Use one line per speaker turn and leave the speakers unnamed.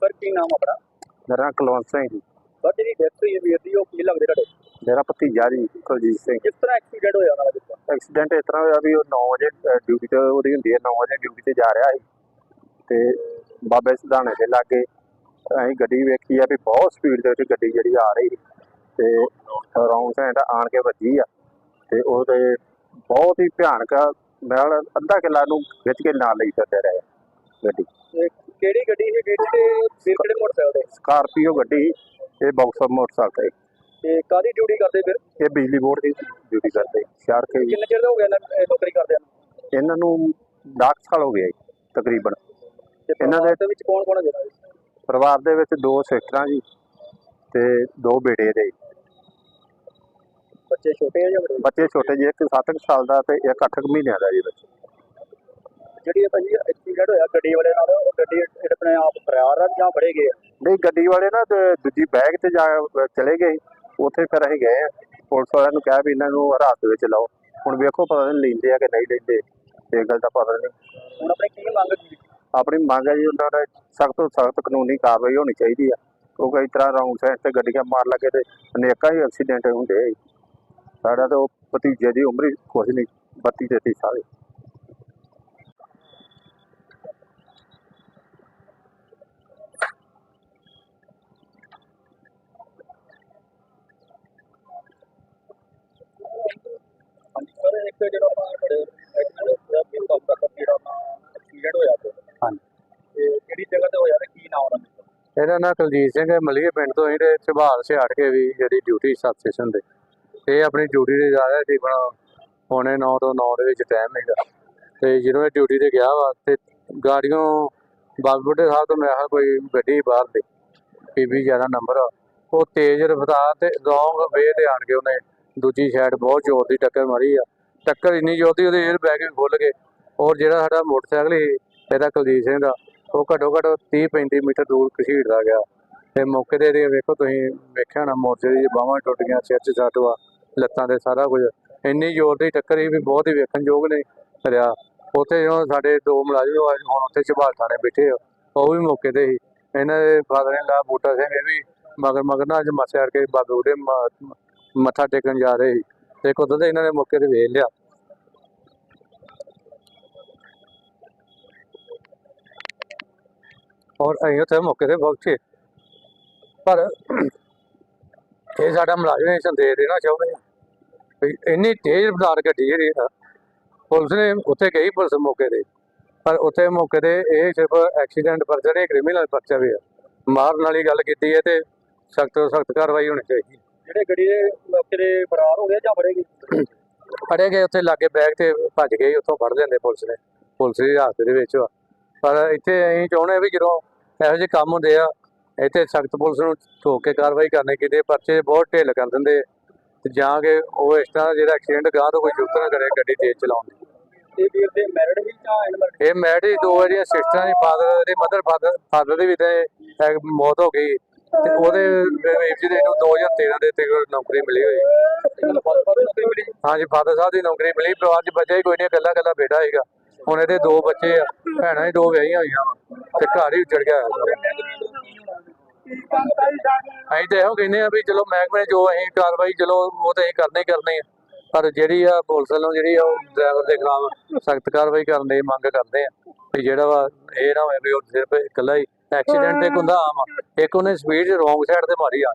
Sir ਕੀ ਨਾਮ ਆਪਣਾ?
ਮੇਰਾ ਨਾਂ ਕੁਲਵੰਤ ਸਿੰਘ ਜੀ।
ਸਰ ਜਿਹੜੀ ਡੈਥ ਹੋਈ ਹੈ ਵੀਰ ਦੀ ਉਹ ਕੀ ਲੱਗਦੇ ਤੁਹਾਡੇ?
ਮੇਰਾ ਭਤੀਜਾ ਜੀ ਕੁਲਜੀਤ ਸਿੰਘ।
ਕਿਸ ਤਰ੍ਹਾਂ ਐਕਸੀਡੈਂਟ ਹੋਇਆ ਉਹਨਾਂ ਦਾ ਜਿੱਦਾਂ
ਐਕਸੀਡੈਂਟ ਇਸ ਤਰ੍ਹਾਂ ਹੋਇਆ ਵੀ ਉਹ 9 ਵਜੇ ਡਿਊਟੀ ਤੇ ਉਹਦੀ ਹੁੰਦੀ ਹੈ 9 ਵਜੇ ਡਿਊਟੀ ਤੇ ਜਾ ਰਿਹਾ ਸੀ। ਤੇ ਬਾਬੇ ਸਿਧਾਣੇ ਦੇ ਲਾਗੇ ਅਸੀਂ ਗੱਡੀ ਵੇਖੀ ਆ ਵੀ ਬਹੁਤ ਸਪੀਡ ਦੇ ਵਿੱਚ ਗੱਡੀ ਜਿਹੜੀ ਆ ਰਹੀ ਤੇ ਰੌਂਗ ਸਾਈਡ ਆਣ ਕੇ ਵੱਜੀ ਆ। ਤੇ ਉਹਦੇ ਬਹੁਤ ਹੀ ਭਿਆਨਕ ਨਾਲ ਅੱਧਾ ਕਿੱਲਾ ਨੂੰ ਖਿੱਚ ਕੇ ਨਾਲ ਲਈ ਫਿਰਦੇ ਰਹੇ ਗੱਡੀ।
ਕਿਹੜੀ ਗੱਡੀ ਕਿਹੜੇ ਮੋਟਰਸਾਈਕਲ ਤੇ?
ਸਕਾਰਪੀਓ ਗੱਡੀ ਇਹ ਬਾਕਸਰ ਮੋਟਰਸਾਈਕਲ।
ਤੇ ਕਾਦੀ ਡਿਊਟੀ ਕਰਦੇ ਫਿਰ?
ਇਹ ਬਿਜਲੀ ਬੋਰਡ ਦੀ ਡਿਊਟੀ ਕਰਦੇ ਸ਼ਹਿਰ ਕੇ
ਕਿੰਨੇ ਚਿਰ ਹੋ ਗਿਆ ਇਹਨਾਂ ਨੌਕਰੀ ਕਰਦੇ ਨੂੰ?
ਇਹਨਾਂ ਨੂੰ 10 ਸਾਲ ਹੋ ਗਏ ਜੀ, ਤਕਰੀਬਨ। ਇਹਨਾਂ ਦੇ-
ਵਿੱਚ ਕੌਣ ਕੌਣ ਹੈ
ਪਰਿਵਾਰ ਦੇ ਵਿੱਚ ਦੋ ਸਿਸਟਰਾਂ ਜੀ ਤੇ ਦੋ ਬੇਟੇ ਦੇ।
ਬੱਚੇ ਛੋਟੇ ਆ ਜਾਂ ਵੱਡੇ?
ਬੱਚੇ ਛੋਟੇ ਜਿਹੇ ਇੱਕ 7 ਸਾਲ ਦਾ ਤੇ ਇੱਕ 8 ਮਹੀਨਿਆਂ ਦਾ ਜੀ ਬੱਚਾ।
ਜਿਹੜੀ ਇਹ ਭਾਜੀ ਐਕਸੀਡੈਂਟ ਹੋਇਆ ਗੱਡੀ ਵਾਲੇ ਨਾਲ ਉਹ ਗੱਡੀ ਆਪਣੇ ਆਪ ਫਰਾਰ ਆ ਜਾਂ ਫੜੇ ਗਏ ਆ?
ਨਹੀਂ ਗੱਡੀ ਵਾਲੇ ਨਾ ਤੇ ਦੂਜੀ ਬੈਗ ਤੇ ਜਾ ਚਲੇ ਗਏ। ਉੱਥੇ ਫਿਰ ਅਸੀਂ ਗਏ ਪੁਲਿਸ ਵਾਲਿਆਂ ਨੂੰ ਕਿਹਾ ਵੀ ਇਹਨਾਂ ਨੂੰ ਹਰਾਸ ਦੇ ਵਿੱਚ ਲਾਓ। ਹੁਣ ਵੇਖੋ ਪਤਾ ਨਹੀਂ ਲੈਂਦੇ ਆ ਕਿ ਨਹੀਂ ਲੈਂਦੇ। ਇਹ ਗੱਲ ਦਾ ਪਤਾ ਨਹੀਂ।
ਹੁਣ ਆਪਣੇ ਕੀ ਮੰਗ ਕੀ?
ਆਪਣੀ ਮੰਗ ਹੈ ਜੀ ਉਹਨਾਂ ਦਾ ਸਖਤ ਤੋਂ ਸਖਤ ਕਾਨੂੰਨੀ ਕਾਰਵਾਈ ਹੋਣੀ ਚਾਹੀਦੀ ਆ। ਕਿਉਂਕਿ ਇਸ ਤਰ੍ਹਾਂ ਰੌਂਗ ਸਾਈਡ ਤੇ ਗੱਡੀਆਂ ਮਾਰ ਲੱਗੇ ਤੇ ਅਨੇਕਾਂ ਹੀ ਐਕਸੀਡੈਂਟ ਹੁੰਦੇ ਆ ਜੀ। ਸਾਡਾ ਤਾਂ ਉਹ ਭਤੀਜੇ ਦੀ ਉਮਰ ਹੀ ਕੁਛ ਨਹੀਂ 32 33 ਸਾਲ
ਹਾਂਜੀ ਇੱਕ ਜਿਹੜਾ ਆਪਾਂ ਸਾਡੇ ਐਕਸੀਡੈਂਟ ਹੋਇਆ ਵੀ ਕੰਮ ਕਰਦਾ ਜਿਹੜਾ ਆਪਣਾ ਐਕਸੀਡੈਂਟ ਹੋਇਆ ਤੇ
ਹਾਂਜੀ।
ਤੇ ਕਿਹੜੀ ਜਗ੍ਹਾ ਤੇ ਹੋਇਆ ਤੇ ਕੀ ਨਾਮ ਉਹਨਾਂ ਦਾ
ਇਹਦਾ ਨਾਂ ਕੁਲਜੀਤ ਸਿੰਘ ਹੈ ਮਲੀਏ ਪਿੰਡ ਤੋਂ ਇਹਦੇ ਸੁਭਾਲ ਸੇ ਹਟ ਕੇ ਵੀ ਜਿਹੜੀ ਡਿਊਟੀ ਸਬ ਸਟੇਸ਼ਨ ਤੇ। ਇਹ ਆਪਣੀ ਡਿਊਟੀ ਤੇ ਜਾ ਰਿਹਾ ਸੀ ਆਪਣਾ ਪੌਣੇ 9 ਤੋਂ 9 ਦੇ ਵਿੱਚ ਟਾਈਮ ਹੈਗਾ। ਤੇ ਜਦੋਂ ਇਹ ਡਿਊਟੀ ਤੇ ਗਿਆ ਵਾ ਤੇ ਗਾੜੀਆਂ ਬਾਗਬੁੱਢੇ ਸਾਹਿਬ ਤੋਂ ਮੈਂ ਕਿਹਾ ਕੋਈ ਗੱਡੀ ਬਾਹਰ ਦੀ ਪੀਬੀ ਜ਼ਿਆਦਾ ਨੰਬਰ ਆ। ਉਹ ਤੇਜ਼ ਰਫ਼ਤਾਰ ਤੇ ਲੌਂਗ ਵੇ ਤੇ ਆਣ ਕੇ ਉਹਨੇ ਦੂਜੀ ਸਾਈਡ ਬਹੁਤ ਜ਼ੋਰ ਦੀ ਟੱਕਰ ਮਾਰੀ ਆ। ਟੱਕਰ ਇੰਨੀ ਜ਼ੋਰ ਦੀ ਉਹਦੇ 에ਅਰ ਬੈਗ ਵੀ ਖੁੱਲ ਗਏ। ਔਰ ਜਿਹੜਾ ਸਾਡਾ ਮੋਟਰਸਾਈਕਲ ਸੀ, ਇਹਦਾ ਕੁਲਜੀਤ ਸਿੰਘ ਦਾ, ਉਹ ਘੱਟੋ ਘੱਟ 30 35 ਮੀਟਰ ਦੂਰ ਘਸੀੜਦਾ ਗਿਆ। ਤੇ ਮੌਕੇ ਤੇ ਇਹਦੇ ਵੇਖੋ ਤੁਸੀਂ, ਵੇਖਿਆ ਨਾ ਮੋਰਚੇ ਦੀ ਬਾਹਾਂ ਟੁੱਟ ਗਈਆਂ, ਸਿਰ 'ਚ ਸੱਟ ਵਾ, ਲੱਤਾਂ ਤੇ ਸਾਰਾ ਕੁਝ। ਇੰਨੀ ਜ਼ੋਰ ਦੀ ਟੱਕਰ ਹੀ ਵੀ ਬਹੁਤ ਹੀ ਵੇਖਣਯੋਗ ਨੇ ਰਿਹਾ। ਉੱਥੇ ਜਦੋਂ ਸਾਡੇ ਦੋ ਮੁਲਾਜ਼ਮ ਹੁਣ ਉੱਥੇ ਝਬਾਲ ਥਾਣੇ ਬੈਠੇ ਆ। ਉਹ ਵੀ ਮੌਕੇ ਤੇ ਸੀ। ਇਹਨਾਂ ਦੇ ਫਾਦਰ ਨੇ ਲਾ ਬੂਟਾ ਸਿੰਘ ਇਹ ਵੀ ਮਗਰ ਮਗਰ ਨਾ ਅੱਜ ਮੱਸਿਆ ਕੇ ਬਾਬੇ ਉਹਦੇ ਮੱਥਾ ਟੇਕਣ ਜਾ ਰਹੇ ਸੀ। ਤੇ ਕੁਦਰਤ ਤੇ ਇਹਨਾਂ ਨੇ ਮੌਕੇ ਤੇ ਵੇਖ ਲਿਆ। ਔਰ ਅਸੀਂ ਉੱਥੇ ਮੌਕੇ ਤੇ ਪਹੁੰਚੇ। ਪਰ ਇਹ ਸਾਡਾ ਮੁਲਾਜ਼ਮ ਇਹ ਸੰਦੇਸ਼ ਦੇਣਾ ਚਾਹੁੰਦੇ ਆ। ਵੀ ਇੰਨੀ ਤੇਜ਼ ਰਫ਼ਤਾਰ ਗੱਡੀ ਜਿਹੜੀ ਆ, ਪੁਲਿਸ ਨੇ ਉੱਥੇ ਗਈ ਪੁਲਿਸ ਮੌਕੇ ਤੇ। ਪਰ ਉੱਥੇ ਮੌਕੇ ਤੇ ਇਹ ਸਿਰਫ ਐਕਸੀਡੈਂਟ ਪਰਚਾ ਨਹੀਂ ਕ੍ਰਿਮੀਨਲ ਪਰਚਾ ਵੀ ਆ। ਮਾਰਨ ਵਾਲੀ ਗੱਲ ਕੀਤੀ ਹੈ ਤੇ ਸਖਤ ਤੋਂ ਸਖਤ ਕਾਰਵਾਈ ਹੋਣੀ ਚਾਹੀਦੀ।
ਜਿਹੜੇ ਗੱਡੀ ਦੇ ਮੌਕੇ ਤੇ ਫਰਾਰ ਹੋ ਗਏ ਜਾਂ ਫੜੇ ਗਏ?
ਫੜੇ ਗਏ ਉੱਥੇ ਲਾਗੇ ਬੈਗ ਤੇ ਭੱਜ ਗਏ ਉੱਥੋਂ ਫੜ ਲੈਂਦੇ ਪੁਲਿਸ ਨੇ। ਪੁਲਿਸ ਦੀ ਹਾਜ਼ਰ ਦੇ ਵਿੱਚ। ਪਰ ਇੱਥੇ ਅਸੀਂ ਚਾਹੁੰਦੇ ਵੀ ਜਦੋਂ ਇਹੋ ਜਿਹੇ ਕੰਮ ਹੁੰਦੇ ਆ ਇੱਥੇ ਸਖਤ ਪੁਲਿਸ ਨੂੰ ਠੋਕ ਕੇ ਕਾਰਵਾਈ ਕਰਨੀ ਕਿਤੇ ਪਰਚੇ ਬਹੁਤ ਢਿੱਲ ਕਰ ਦਿੰਦੇ ਤੇ ਜਾਂ ਕਿ ਉਹ ਇਸ ਤਰ੍ਹਾਂ ਜਿਹੜਾ ਐਕਸੀਡੈਂਟ ਗਾਂ ਤੋਂ ਕੋਈ ਜ਼ਰੂਰਤ ਨਾ ਕਰੇ ਗੱਡੀ ਤੇਜ਼ ਚਲਾਉਣ ਦੀ।
ਤੇ ਵੀਰ ਦੇ ਮੈਰਿਡ ਵੀ ਅਨਮੈਰਿਡ
ਇਹ ਮੈਰਿਜ ਦੋ ਵਾਰੀਆਂ ਸਿਸਟਰਾਂ ਦੀ ਫਾਦਰ ਦੀ ਮਦਰ ਫਾਦਰ ਫਾਦਰ ਦੀ ਵੀ ਤੇ ਮੌਤ ਹੋ ਗਈ। ਤੇ ਉਹਦੇ ਵੀਰ ਜੀ ਦੇ ਨੂੰ 2013 ਦੇ ਤੇ ਨੌਕਰੀ ਮਿਲੀ ਹੋਈ। ਹਾਂਜੀ ਫਾਦਰ ਸਾਹਿਬ ਦੀ ਨੌਕਰੀ ਮਿਲੀ ਪਰਿਵਾਰ 'ਚ ਬੱਚਾ ਹੀ ਕੋਈ ਨਹੀਂ, ਇਕੱਲਾ ਇਕੱਲਾ ਬੇਟਾ ਹੈਗਾ ਹੁਣ ਇਹਦੇ ਦੋ ਬੱਚੇ ਆ, ਭੈਣਾਂ ਹੀ ਦੋ ਵਿਆਹੀਆਂ ਹੋਈਆਂ ਤੇ ਘਰ ਹੀ ਉੱਜੜ ਗਿਆ ਅਸੀਂ ਤਾਂ ਇਹੋ ਕਹਿੰਦੇ ਆ ਵੀ ਚਲੋ ਮਹਿਕਮੇ ਜੋ ਅਸੀਂ ਕਾਰਵਾਈ, ਚਲੋ ਉਹ ਤਾਂ ਅਸੀਂ ਕਰਨੀ ਕਰਨੀ ਆ। ਪਰ ਜਿਹੜੀ ਆ ਪੁਲਿਸ ਵੱਲੋਂ ਜਿਹੜੀ ਆ ਉਹ ਡਰਾਈਵਰ ਦੇ ਖਿਲਾਫ ਸਖਤ ਕਾਰਵਾਈ ਕਰਨ ਦੀ ਮੰਗ ਕਰਦੇ ਆ। ਵੀ ਜਿਹੜਾ ਵਾ ਇਹ ਨਾ ਹੋਵੇ ਵੀ ਉਹ ਸਿਰਫ ਇਕੱਲਾ ਹੀ ਐਕਸੀਡੈਂਟ ਇੱਕ ਹੁੰਦਾ ਆਮ ਆ। ਇੱਕ ਉਹਨੇ ਸਪੀਡ ਰੋਂਗ ਸਾਈਡ ਤੇ ਮਾਰੀ ਆ